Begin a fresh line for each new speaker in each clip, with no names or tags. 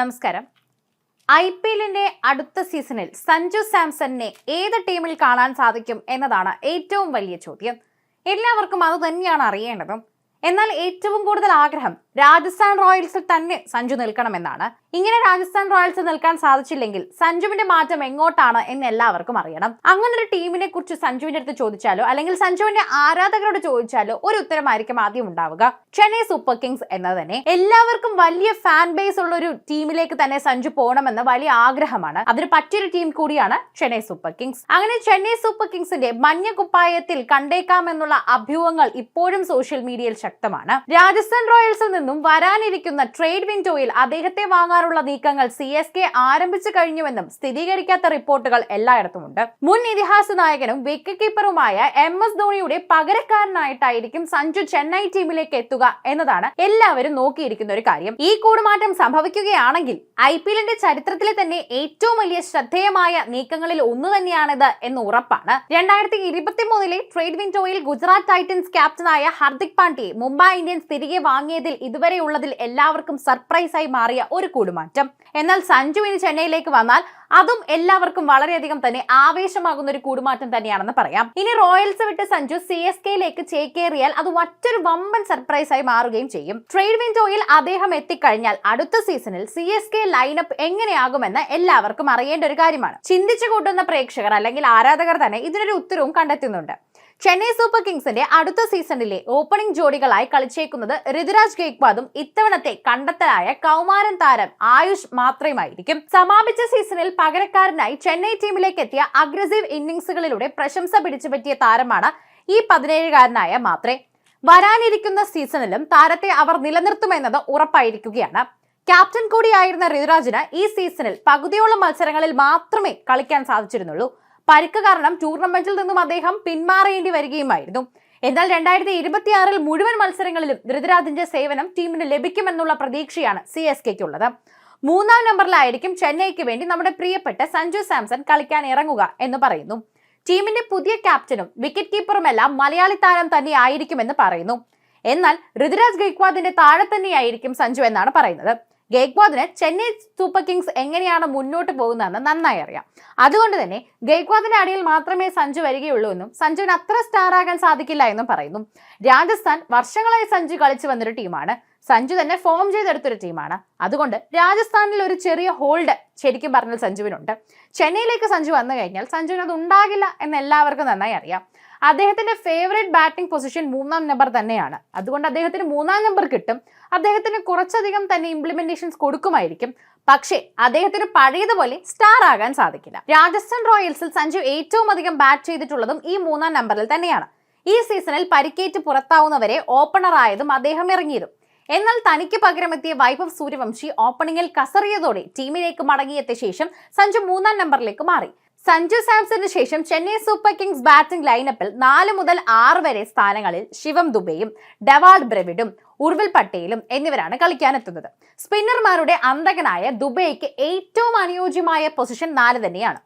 നമസ്കാരം. I P എല്ലിന്റെ അടുത്ത സീസണിൽ സഞ്ജു സാംസണിനെ ഏത് ടീമിൽ കാണാൻ സാധിക്കും എന്നതാണ് ഏറ്റവും വലിയ ചോദ്യം. എല്ലാവർക്കും അത് തന്നെയാണ് അറിയേണ്ടതും. എന്നാൽ ഏറ്റവും കൂടുതൽ ആഗ്രഹം രാജസ്ഥാൻ റോയൽസിൽ തന്നെ സഞ്ജു നിൽക്കണമെന്നാണ്. ഇങ്ങനെ രാജസ്ഥാൻ റോയൽസ് നിൽക്കാൻ സാധിച്ചില്ലെങ്കിൽ സഞ്ജുവിന്റെ മാറ്റം എങ്ങോട്ടാണ് എന്ന് എല്ലാവർക്കും അറിയണം. അങ്ങനെ ഒരു ടീമിനെ കുറിച്ച് സഞ്ജുവിന്റെ അടുത്ത് ചോദിച്ചാലോ അല്ലെങ്കിൽ സഞ്ജുവിന്റെ ആരാധകരോട് ചോദിച്ചാലോ ഒരു ഉത്തരമായിരിക്കും ആദ്യം ഉണ്ടാവുക. ചെന്നൈ സൂപ്പർ കിങ്സ് എന്നത് തന്നെ എല്ലാവർക്കും വലിയ ഫാൻ ബേസ് ഉള്ള ഒരു ടീമിലേക്ക് തന്നെ സഞ്ജു പോകണമെന്ന് വലിയ ആഗ്രഹമാണ്. അതിന് പറ്റിയൊരു ടീം കൂടിയാണ് ചെന്നൈ സൂപ്പർ കിങ്സ്. അങ്ങനെ ചെന്നൈ സൂപ്പർ കിങ്സിന്റെ മഞ്ഞ കുപ്പായത്തിൽ കണ്ടേക്കാമെന്നുള്ള അഭ്യൂഹങ്ങൾ ഇപ്പോഴും സോഷ്യൽ മീഡിയയിൽ ശക്തമാണ്. രാജസ്ഥാൻ റോയൽസിൽ നിന്നും വരാനിരിക്കുന്ന ട്രേഡ് വിൻഡോയിൽ അദ്ദേഹത്തെ വാങ്ങാനുള്ള നീക്കങ്ങൾ സി എസ് കെ ആരംഭിച്ചു കഴിഞ്ഞുവെന്നും സ്ഥിരീകരിക്കാത്ത റിപ്പോർട്ടുകൾ എല്ലായിടത്തുമുണ്ട്. മുൻ ഇതിഹാസ നായകനും വിക്കറ്റ് കീപ്പറുമായ എം എസ് ധോണിയുടെ പകരക്കാരനായിട്ടായിരിക്കും സഞ്ജു ചെന്നൈ ടീമിലേക്ക് എത്തുക എന്നതാണ് എല്ലാവരും നോക്കിയിരിക്കുന്ന ഒരു കാര്യം. ഈ കൂടുമാറ്റം സംഭവിക്കുകയാണെങ്കിൽ ഐ പി എല്ലിന്റെ ചരിത്രത്തിലെ തന്നെ ഏറ്റവും വലിയ ശ്രദ്ധേയമായ നീക്കങ്ങളിൽ ഒന്ന് തന്നെയാണിത് എന്ന് ഉറപ്പാണ്. രണ്ടായിരത്തി ഇരുപത്തി മൂന്നിലെ ട്രേഡ് വിൻഡോയിൽ ഗുജറാത്ത് ടൈറ്റൻസ് ക്യാപ്റ്റനായ ഹർദിക് പാണ്ഡ്യയെ മുംബൈ ഇന്ത്യൻസ് തിരികെ വാങ്ങിയതിൽ ഇതുവരെയുള്ളതിൽ എല്ലാവർക്കും സർപ്രൈസായി മാറിയ ഒരു കൂടുമാറ്റം എന്നാൽ സഞ്ജു ഇനി ചെന്നൈയിലേക്ക് വന്നാൽ അതും എല്ലാവർക്കും വളരെയധികം തന്നെ ആവേശമാകുന്ന ഒരു കൂടുമാറ്റം തന്നെയാണെന്ന് പറയാം. ഇനി റോയൽസ് വിട്ട് സഞ്ജു സി എസ് കെയിലേക്ക് ചേക്കേറിയാൽ അത് മറ്റൊരു വമ്പൻ സർപ്രൈസ് ആയി മാറുകയും ചെയ്യും. ട്രേഡ് വിൻഡോയിൽ അദ്ദേഹം എത്തിക്കഴിഞ്ഞാൽ അടുത്ത സീസണിൽ സി എസ് കെ ലൈനപ്പ് എങ്ങനെയാകുമെന്ന് എല്ലാവർക്കും അറിയേണ്ട ഒരു കാര്യമാണ്. ചിന്തിച്ചു കൂട്ടുന്ന പ്രേക്ഷകർ അല്ലെങ്കിൽ ആരാധകർ തന്നെ ഇതിനൊരു ഉത്തരവും കണ്ടെത്തുന്നുണ്ട്. ചെന്നൈ സൂപ്പർ കിങ്സിന്റെ അടുത്ത സീസണിലെ ഓപ്പണിംഗ് ജോഡികളായി കളിച്ചേക്കുന്നത് ഋതുരാജ് ഗേക്വാദും ഇത്തവണത്തെ കണ്ടെത്തലായ കൗമാരൻ താരം ആയുഷ് മാത്രമായിരിക്കും സമാപിച്ച സീസണിൽ പകരക്കാരനായി ചെന്നൈ ടീമിലേക്ക് എത്തിയ അഗ്രസീവ് ഇന്നിംഗ്സുകളിലൂടെ പ്രശംസ പിടിച്ചുപറ്റിയ താരമാണ് ഈ പതിനേഴുകാരനായ മാത്രേ. വരാനിരിക്കുന്ന സീസണിലും താരത്തെ അവർ നിലനിർത്തുമെന്നത് ഉറപ്പായിരിക്കുകയാണ്. ക്യാപ്റ്റൻ കൂടിയായിരുന്ന ഋതുരാജിന് ഈ സീസണിൽ പകുതിയോളം മത്സരങ്ങളിൽ മാത്രമേ കളിക്കാൻ സാധിച്ചിരുന്നുള്ളൂ. പരിക്ക് കാരണം ടൂർണമെന്റിൽ നിന്നും അദ്ദേഹം പിന്മാറേണ്ടി വരികയുമായിരുന്നു. എന്നാൽ രണ്ടായിരത്തി ഇരുപത്തിയാറിൽ മുഴുവൻ മത്സരങ്ങളിലും ഋതുരാജിന്റെ സേവനം ടീമിന് ലഭിക്കുമെന്നുള്ള പ്രതീക്ഷയാണ് സി എസ് കെക്കുള്ളത് മൂന്നാം നമ്പറിലായിരിക്കും ചെന്നൈക്ക് വേണ്ടി നമ്മുടെ പ്രിയപ്പെട്ട സഞ്ജു സാംസൺ കളിക്കാൻ ഇറങ്ങുക എന്ന് പറയുന്നു. ടീമിന്റെ പുതിയ ക്യാപ്റ്റനും വിക്കറ്റ് കീപ്പറുമെല്ലാം മലയാളി താരം തന്നെ ആയിരിക്കുമെന്ന് പറയുന്നു. എന്നാൽ ഋതുരാജ് ഗൈക്വാദിന്റെ താഴെ തന്നെയായിരിക്കും സഞ്ജു എന്നാണ് പറയുന്നത്. ഗെയ്ക്വാദിന് ചെന്നൈ സൂപ്പർ കിങ്സ് എങ്ങനെയാണ് മുന്നോട്ട് പോകുന്നതെന്ന് നന്നായി അറിയാം. അതുകൊണ്ട് തന്നെ ഗെയ്ക്വാദിന്റെ അടിയിൽ മാത്രമേ സഞ്ജു വരികയുള്ളൂ എന്നും സഞ്ജുവിന് അത്ര സ്റ്റാർ ആകാൻ സാധിക്കില്ല എന്നും പറയുന്നു. രാജസ്ഥാൻ വർഷങ്ങളായി സഞ്ജു കളിച്ചു വന്നൊരു ടീമാണ്. സഞ്ജു തന്നെ ഫോം ചെയ്തെടുത്തൊരു ടീമാണ്. അതുകൊണ്ട് രാജസ്ഥാനിൽ ഒരു ചെറിയ ഹോൾഡ് ശരിക്കും പറഞ്ഞാൽ സഞ്ജുവിനുണ്ട്. ചെന്നൈയിലേക്ക് സഞ്ജു വന്നു കഴിഞ്ഞാൽ സഞ്ജുവിന് അത് ഉണ്ടാകില്ല എന്ന് എല്ലാവർക്കും നന്നായി അറിയാം. അദ്ദേഹത്തിന്റെ ഫേവറേറ്റ് ബാറ്റിംഗ് പൊസിഷൻ മൂന്നാം നമ്പർ തന്നെയാണ്. അതുകൊണ്ട് അദ്ദേഹത്തിന് മൂന്നാം നമ്പർ കിട്ടും. അദ്ദേഹത്തിന് കുറച്ചധികം തന്നെ ഇംപ്ലിമെന്റേഷൻസ് കൊടുക്കുമായിരിക്കും. പക്ഷേ അദ്ദേഹത്തിന് പഴയതുപോലെ സ്റ്റാർ ആകാൻ സാധിക്കില്ല. രാജസ്ഥാൻ റോയൽസിൽ സഞ്ജു ഏറ്റവും അധികം ബാറ്റ് ചെയ്തിട്ടുള്ളതും ഈ മൂന്നാം നമ്പറിൽ തന്നെയാണ്. ഈ സീസണിൽ പരിക്കേറ്റ് പുറത്താവുന്നവരെ ഓപ്പണർ ആയതും അദ്ദേഹം ഇറങ്ങിയതും. എന്നാൽ തനിക്ക് പകരമെത്തിയ വൈഭവ് സൂര്യവംശി ഓപ്പണിംഗിൽ കസറിയതോടെ ടീമിലേക്ക് മടങ്ങിയെത്തിയ ശേഷം സഞ്ജു മൂന്നാം നമ്പറിലേക്ക് മാറി. സഞ്ജു സാംസണിന് ശേഷം ചെന്നൈ സൂപ്പർ കിങ്സ് ബാറ്റിംഗ് ലൈനപ്പിൽ നാല് മുതൽ ആറ് വരെ സ്ഥാനങ്ങളിൽ ശിവം ദുബെയും ഡെവാൾഡ് ബ്രവിഡും ഉർവൽ പട്ടേലും എന്നിവരാണ് കളിക്കാനെത്തുന്നത്. സ്പിന്നർമാരുടെ അന്തകനായ ദുബൈക്ക് ഏറ്റവും അനുയോജ്യമായ പൊസിഷൻ നാല് തന്നെയാണ്.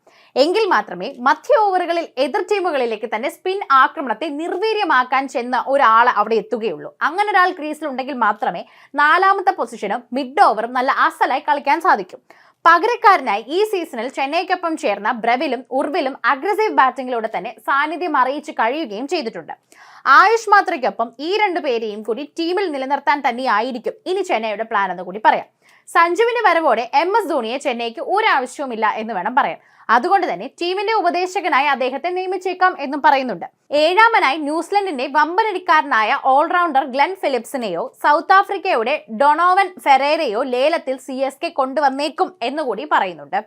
എങ്കിൽ മാത്രമേ മധ്യ ഓവറുകളിൽ എതിർ ടീമുകളിലേക്ക് തന്നെ സ്പിൻ ആക്രമണത്തെ നിർവീര്യമാക്കാൻ ചെന്ന ഒരാൾ അവിടെ എത്തുകയുള്ളൂ. അങ്ങനെ ഒരാൾ ക്രീസിലുണ്ടെങ്കിൽ മാത്രമേ നാലാമത്തെ പൊസിഷനും മിഡ് ഓവറും നല്ല അസലായി കളിക്കാൻ സാധിക്കും. പകരക്കാരനായി ഈ സീസണിൽ ചെന്നൈക്കൊപ്പം ചേർന്ന ബ്രവിലും ഉർവിലും അഗ്രസീവ് ബാറ്റിംഗിലൂടെ തന്നെ സാന്നിധ്യം അറിയിച്ച് കഴിയുകയും ചെയ്തിട്ടുണ്ട്. ആയുഷ് മാത്രയ്ക്കൊപ്പം ഈ രണ്ടു പേരെയും കൂടി ടീമിൽ നിലനിർത്താൻ തന്നെയായിരിക്കും ഇനി ചെന്നൈയുടെ പ്ലാൻ എന്ന് കൂടി പറയാം. സഞ്ജുവിന്റെ വരവോടെ എം എസ് ധോണിയെ ചെന്നൈക്ക് ഒരാവശ്യവുമില്ല എന്ന് വേണം പറയാൻ. അതുകൊണ്ട് തന്നെ ടീമിന്റെ ഉപദേശകനായി അദ്ദേഹത്തെ നിയമിച്ചേക്കാം എന്നും പറയുന്നുണ്ട്. ഏഴാമനായി ന്യൂസിലൻഡിന്റെ വമ്പനടിക്കാരനായ ഓൾറൗണ്ടർ ഗ്ലെൻ ഫിലിപ്സിനെയോ സൗത്ത് ആഫ്രിക്കയുടെ ഡൊണോവൻ ഫെറേരയോ ലേലത്തിൽ സി എസ് കെ കൊണ്ടുവന്നേക്കും എന്നുകൂടി പറയുന്നുണ്ട്.